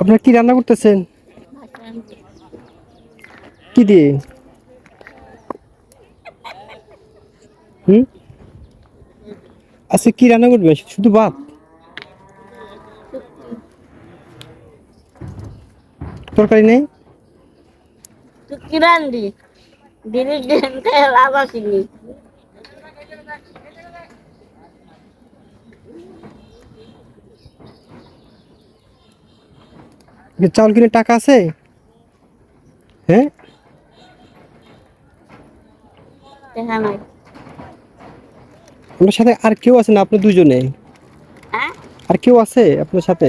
আপনারা কি রান্না করতেছেন? কি দিয়ে? হুম? আচ্ছা কি রান্না করবেন শুধু ভাত? তরকারি নেই? দিদি দিন লাভ আসেনি চাউল কিনে টাকা আছে? হ্যাঁ? আপনার সাথে আর কেউ আছে না? আপনি দুজনে? হ্যাঁ? আর কেউ আছে আপনার সাথে?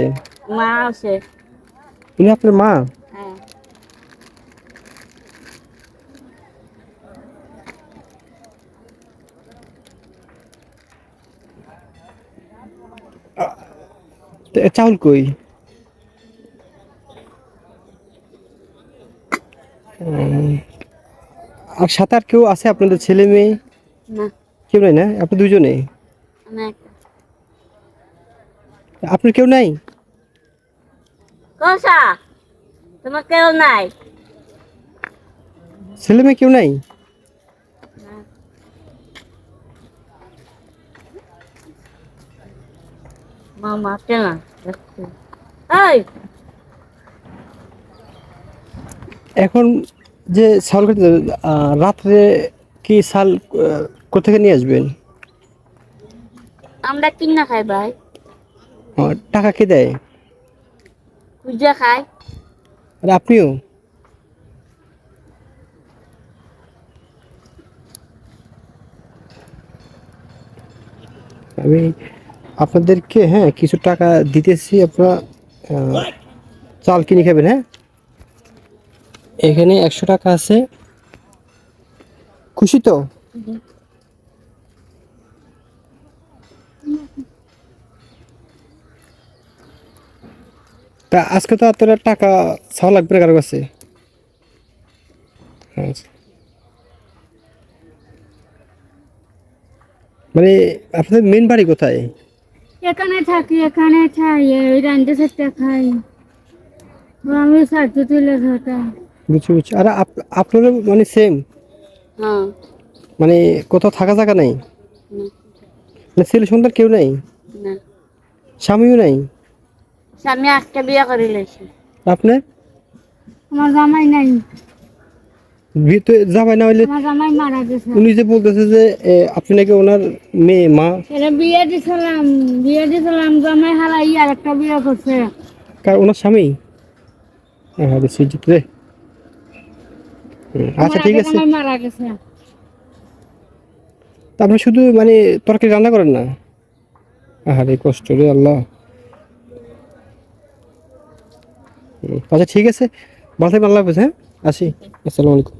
মা আছে। উনি আপনার মা? হ্যাঁ। চাউল কই? আর সাথে আর কেউ আছে? আপনাদের ছেলে মেয়ে? না। কেউ নাই না? আপনি দুজনে আপনার কেউ নাই? কষা তোমার কেউ নাই? ছেলে মেয়ে কেউ নাই? মামা কেন এই এখন যে চাউল আহ, রাত্রে কি চাল কোথেকে নিয়ে আসবেন? আমরা কিনা খাই ভাই। টাকা কে দেয়? পূজা খাই। আর আপনিও? আমি আপনাদেরকে হ্যাঁ কিছু টাকা দিতেছি আপনারা চাল কিনে খাবেন হ্যাঁ? এখানে একশো টাকা আছে। খুশি তো? তা আজকে তো আপনারা টাকা ছাওয়া লাগবে কারও কাছে। মানে আপনাদের মেন বাড়ি কোথায়? এখানে থাকি, এখানে খাই রান্না থাকতে খাই। আমি সাথে তুলে খাতাম বুঝছি বুঝছি আর আপ- আপনারও মানে সেম হ্যাঁ। মানে কোথাও থাকা জায়গা নাই? না। মানে ছেলে সন্তান কেউ নাই? না। স্বামীও নাই? স্বামী একটা বিয়ে করে লেছি। আপনি আমার জামাই নাই। ভিতরে যাবাই না হইলে আমার জামাই মারা গেছে। উনি যে বলতেছে যে আপনি নাকি ওনার মেয়ে মা? এটা বিয়ে দিছিলাম বিয়ে দিছিলাম জামাই হালাই আর একটা বিয়ে করছে। কার ওনার স্বামী? হ্যাঁ সুজিত রে। আচ্ছা ঠিক আছে। মারা গেছে। আপনি শুধু মানে তরকারি রান্না করেন না? আহারে কষ্ট রে আল্লাহ। আচ্ছা ঠিক আছে। ভালো থাকবেন আল্লাহ হাফেজ হ্যাঁ? আসি। আসসালামু আলাইকুম।